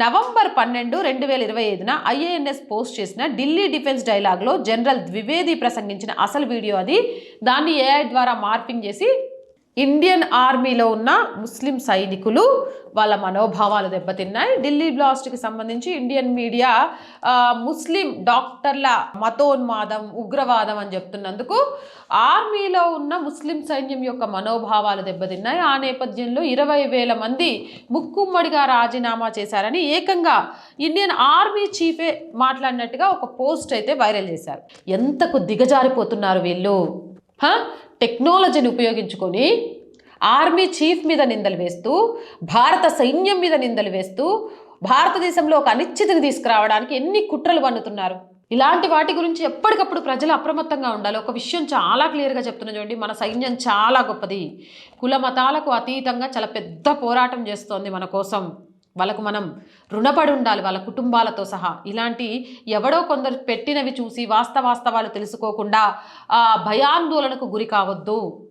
November పన్నెండు రెండు వేల ఇరవై ఐదున ఐఏఎన్ఎస్ పోస్ట్ చేసిన ఢిల్లీ డిఫెన్స్ డైలాగ్లో జనరల్ ద్వివేది ప్రసంగించిన అసలు వీడియో అది. దాన్ని ఏఐ ద్వారా మార్పింగ్ చేసి ఇండియన్ ఆర్మీలో ఉన్న ముస్లిం సైనికులు వాళ్ళ మనోభావాలు దెబ్బతిన్నాయి. ఢిల్లీ బ్లాస్ట్కి సంబంధించి ఇండియన్ మీడియా ముస్లిం డాక్టర్ల మతోన్మాదం ఉగ్రవాదం అని చెప్తున్నందుకు ఆర్మీలో ఉన్న ముస్లిం సైన్యం యొక్క మనోభావాలు దెబ్బతిన్నాయి. ఆ నేపథ్యంలో ఇరవై వేల మంది ముక్కుమ్మడిగా రాజీనామా చేశారని ఏకంగా ఇండియన్ ఆర్మీ చీఫే మాట్లాడినట్టుగా ఒక పోస్ట్ అయితే వైరల్ చేశారు. ఎంతకు దిగజారిపోతున్నారు వీళ్ళు? టెక్నాలజీని ఉపయోగించుకొని ఆర్మీ చీఫ్ మీద నిందలు వేస్తూ భారత సైన్యం మీద నిందలు వేస్తూ భారతదేశంలో ఒక అనిశ్చితిని తీసుకురావడానికి ఎన్ని కుట్రలు పన్నుతున్నారు ఇలాంటి వాటి గురించి ఎప్పటికప్పుడు ప్రజలు అప్రమత్తంగా ఉండాలి. ఒక విషయం చాలా క్లియర్గా చెప్తున్నా చూడండి మన సైన్యం చాలా గొప్పది. కుల మతాలకు అతీతంగా చాలా పెద్ద పోరాటం చేస్తోంది మన కోసం. వాళ్ళకు మనం రుణపడి ఉండాలి వాళ్ళ కుటుంబాలతో సహా. ఇలాంటి ఎవడో కొందరు పెట్టినవి చూసి వాస్తవాస్తవాలు తెలుసుకోకుండా ఆ భయాందోళనకు గురి కావద్దు.